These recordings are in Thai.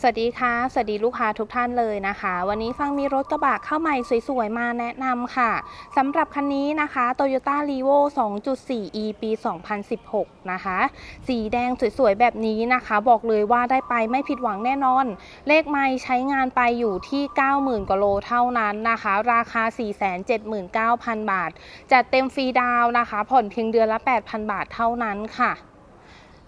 สวัสดีค่ะ สวัสดีลูกค้าทุกท่านเลยนะคะ วันนี้ฟังมีรถกระบะเข้าใหม่สวยๆ มาแนะนำค่ะสำหรับคันนี้นะคะ Toyota r e v o 2.4e ปี 2016 นะคะ สีแดงสวยๆ แบบนี้นะคะ บอกเลยว่าได้ไปไม่ผิดหวังแน่นอน เลขไม่ใช้งานไปอยู่ที่ 90,000 กว่าโลเท่านั้นนะคะ ราคา 479,000 บาท จัดเต็มฟรีดาวน์นะคะ ผ่อนเพียงเดือนละ 8,000 บาทเท่านั้นค่ะ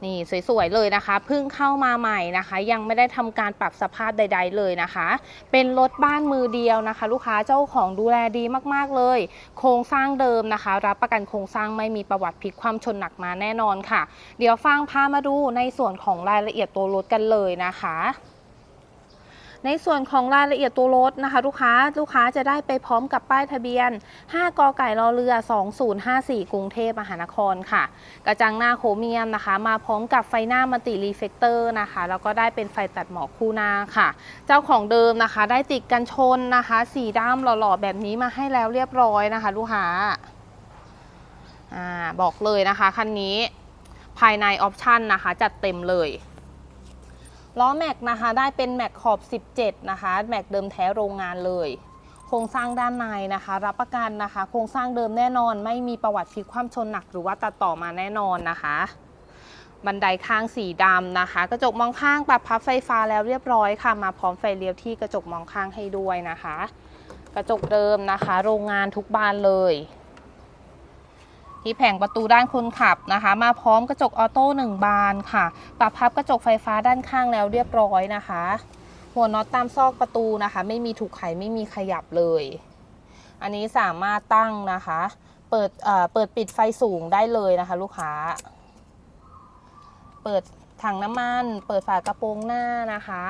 นี่สวยๆเลยนะคะเพิ่งเข้ามาใหม่นะคะ ยังไม่ได้ทำการปรับสภาพใด ๆ เลยนะคะ เป็นรถบ้านมือเดียวนะคะ ลูกค้าเจ้าของดูแลดีมากๆเลย โครงสร้างเดิมนะคะ รับประกันโครงสร้างไม่มีประวัติพลิกความชนหนักมาแน่นอนค่ะ เดี๋ยวฟังพามาดูในส่วนของรายละเอียดตัวรถกันเลยนะคะ ในส่วนของรายละเอียดตัวรถนะคะ ลูกค้าลูกค้าจะได้ไปพร้อมกับป้ายทะเบียน 5 กไก่รอเรือ 2054 กรุงเทพมหานครค่ะ กระจังหน้าโครเมียมนะคะ มาพร้อมกับไฟหน้ามัลติรีเฟกเตอร์นะคะ แล้วก็ได้เป็นไฟตัดหมอกคู่หน้าค่ะ เจ้าของเดิมนะคะ ได้ติดกันชนนะคะ สีดำหล่อๆ แบบนี้มาให้แล้วเรียบร้อยนะคะ ลูกค้าอ่าบอกเลยนะคะคันนี้ภายในออปชันนะคะ จัดเต็มเลย ล้อแม็กนะคะได้เป็นแม็กขอบ 17 นะคะ แม็กเดิมแท้โรงงานเลย โครงสร้างด้านในนะคะ รับประกันนะคะ โครงสร้างเดิมแน่นอน ไม่มีประวัติพลิกคว่ำชนหนักหรือว่าตัดต่อมาแน่นอนนะคะ บันไดข้างสีดำนะคะ กระจกมองข้างปรับพับไฟฟ้าแล้วเรียบร้อยค่ะ มาพร้อมไฟเลี้ยวที่กระจกมองข้างให้ด้วยนะคะ กระจกเดิมนะคะ โรงงานทุกบานเลย ที่แผงประตูด้านคนขับนะคะ มาพร้อมกระจกออโต้หนึ่งบานค่ะ ปรับพับกระจกไฟฟ้าด้านข้างแล้วเรียบร้อยนะคะ หัวน็อตตามซอกประตูนะคะ ไม่มีถูกไขไม่มีขยับเลย อันนี้สามารถตั้งนะคะ เปิดเอ่อเปิดปิดไฟสูงได้เลยนะคะ ลูกค้า เปิดถังน้ำมัน เปิดฝากระโปรงหน้านะคะ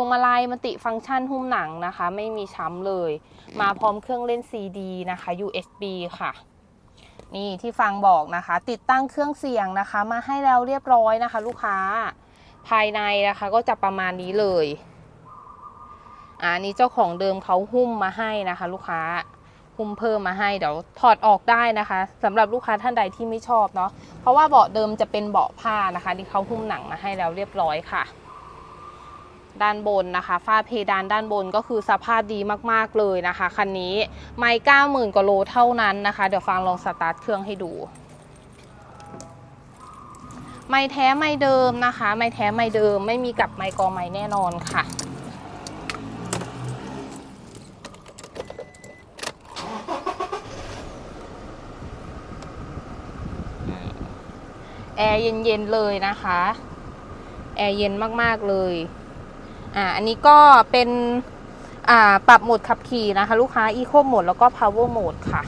วงมาลัยมันติฟังก์ชันหุ้มหนังนะคะ ไม่มีช้ำเลย มาพร้อมเครื่องเล่น CD นะคะ USB ค่ะ นี่ที่ฟังบอกนะคะ ติดตั้งเครื่องเสียงนะคะ มาให้แล้วเรียบร้อยนะคะ ลูกค้าภายในนะคะ ก็จะประมาณนี้เลยอ่านี่เจ้าของเดิมเขาหุ้มมาให้นะคะ ลูกค้าหุ้มเพิ่มมาให้เดี๋ยวถอดออกได้นะคะสำหรับลูกค้าท่านใดที่ไม่ชอบเนาะเพราะว่าเบาะเดิมจะเป็นเบาะผ้านะคะที่เขาหุ้มหนังมาให้แล้วเรียบร้อยค่ะ ด้านบนนะคะ ฝ้าเพดานด้านบนก็คือสภาพดีมากๆเลยนะคะ คันนี้ไม่เก้าหมื่นกว่าโลเท่านั้นนะคะ เดี๋ยวฟังลองสตาร์ทเครื่องให้ดูไม่แท้ไม่เดิมนะคะ ไม่แท้ไม่เดิม ไม่มีกับไม่กอไม้แน่นอนค่ะ แอร์เย็นๆเลยนะคะ แอร์เย็นมากๆเลย อ่าอันนี้ก็เป็นอ่าปรับโหมดขับขี่นะคะ ลูกค้า Eco Mode แล้วก็ Power Mode ค่ะ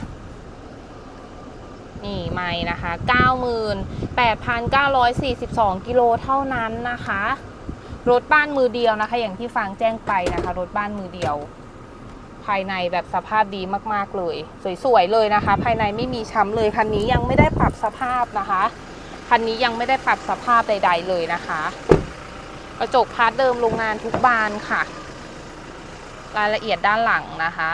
นี่ไม่นะคะ 98,942 กิโลเท่านั้นนะคะ รถบ้านมือเดียวนะคะ อย่างที่ฟังแจ้งไปนะคะ รถบ้านมือเดียว ภายในแบบสภาพดีมาก ๆ เลย สวย ๆ เลยนะคะ ภายในไม่มีช้ำเลย คันนี้ยังไม่ได้ปรับสภาพนะคะ คันนี้ยังไม่ได้ปรับสภาพใด ๆ เลยนะคะ กระจกพาร์ทเดิมโรงงานทุกบานค่ะ รายละเอียดด้านหลังนะคะ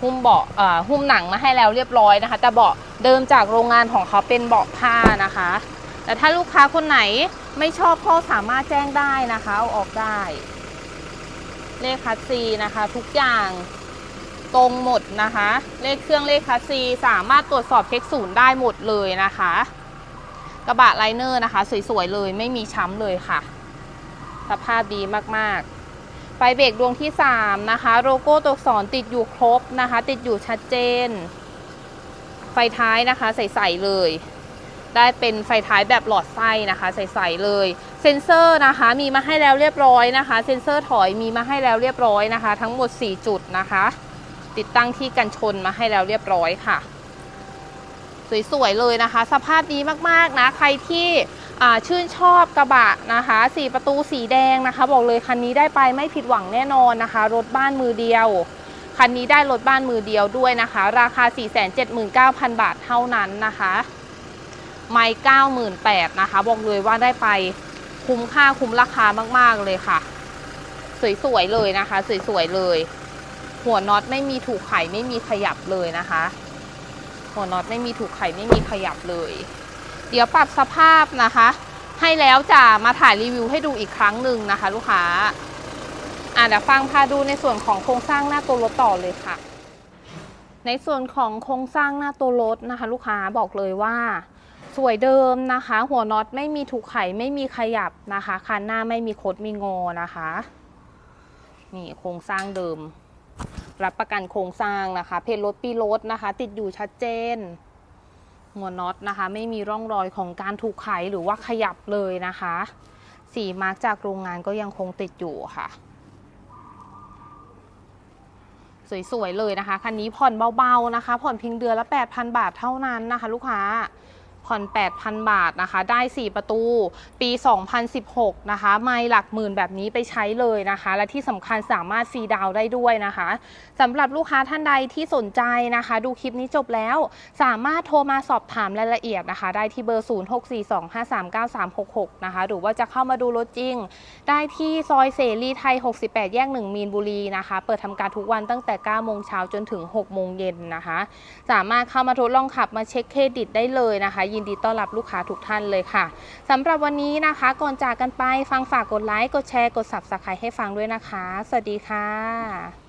หุ้มเบาะหุ้มหนังมาให้แล้วเรียบร้อยนะคะ แต่เบาะเดิมจากโรงงานของเขาเป็นเบาะผ้านะคะ แต่ถ้าลูกค้าคนไหนไม่ชอบก็สามารถแจ้งได้นะคะเอาออกได้ เลขคัสซีนะคะ ทุกอย่างตรงหมดนะคะ เลขเครื่องเลขคัสซีสามารถตรวจสอบเช็คศูนย์ได้หมดเลยนะคะ กระบะไลเนอร์นะคะ สวยๆเลยไม่มีช้ำเลยค่ะ สภาพดีมากๆ ไฟเบรกดวงที่ 3 นะคะ โลโก้ตัวอักษรติดอยู่ครบนะคะ ติดอยู่ชัดเจน ไฟท้ายนะคะใสๆเลย ได้เป็นไฟท้ายแบบหลอดไส้นะคะใสๆเลย เซ็นเซอร์นะคะมีมาให้แล้วเรียบร้อยนะคะ เซ็นเซอร์ถอยมีมาให้แล้วเรียบร้อยนะคะ ทั้งหมด 4 จุดนะคะ ติดตั้งที่กันชนมาให้แล้วเรียบร้อยค่ะ สวยๆเลยนะคะ สภาพดีมากๆนะ ใครที่ชื่นชอบกระบะนะคะสีประตูสีแดงนะคะ บอกเลยคันนี้ได้ไปไม่ผิดหวังแน่นอนนะคะ รถบ้านมือเดียว คันนี้ได้รถบ้านมือเดียวด้วยนะคะ ราคา 479,000 บาทเท่านั้นนะคะไม่98,000นะคะ บอกเลยว่าได้ไปคุ้มค่าคุ้มราคามากๆเลยค่ะ สวยๆเลยนะคะ สวยๆเลย หัวน็อตไม่มีถูกไขไม่มีขยับเลยนะคะ หัวน็อตไม่มีถูกไขไม่มีขยับเลย เดี๋ยวปรับสภาพนะคะ ให้แล้วจะมาถ่ายรีวิวให้ดูอีกครั้งหนึ่งนะคะ ลูกค้าอะเดี๋ยวฟังพาดูในส่วนของโครงสร้างหน้าตัวรถต่อเลยค่ะ ในส่วนของโครงสร้างหน้าตัวรถนะคะ ลูกค้าบอกเลยว่าสวยเดิมนะคะ หัวน็อตไม่มีถูกไขไม่มีขยับนะคะคันหน้าไม่มีคดมีงอนะคะ นี่โครงสร้างเดิม รับประกันโครงสร้างนะคะ เพจรถปีรถนะคะ ติดอยู่ชัดเจนหัวน็อตนะคะ ไม่มีร่องรอยของการถูกไขหรือว่าขยับเลยนะคะ สีมาร์กจากโรงงานก็ยังคงติดอยู่ค่ะ สวยๆเลยนะคะ คันนี้ผ่อนเบาๆนะคะ ผ่อนเพียงเดือนละ 8,000 บาทเท่านั้นนะคะ ลูกค้า ผ่อน 8,000 บาทนะคะ ได้ 4 ประตู ปี 2016 นะคะ ไม่หลักหมื่นแบบนี้ไปใช้เลยนะคะ และที่สำคัญสามารถฟรีดาวได้ด้วยนะคะสำหรับลูกค้าท่านใดที่สนใจนะคะ ดูคลิปนี้จบแล้ว สามารถโทรมาสอบถามรายละเอียดนะคะ ได้ที่เบอร์ 0642539366 นะคะ หรือว่าจะเข้ามาดูรถจริง ได้ที่ซอยเสรีไทย 68 แยก 1 มีนบุรีนะคะ เปิดทำการทุกวันตั้งแต่ 9 โมงเช้าจนถึง 6 โมงเย็นนะคะ สามารถเข้ามาทดลองขับมาเช็คเครดิตได้เลยนะคะยินดีต้อนรับลูกค้าทุกท่านเลยค่ะสำหรับวันนี้นะคะ ก่อนจากกันไปฟังฝากกดไลค์กดแชร์กด subscribe ให้ฟังด้วยนะคะ สวัสดีค่ะ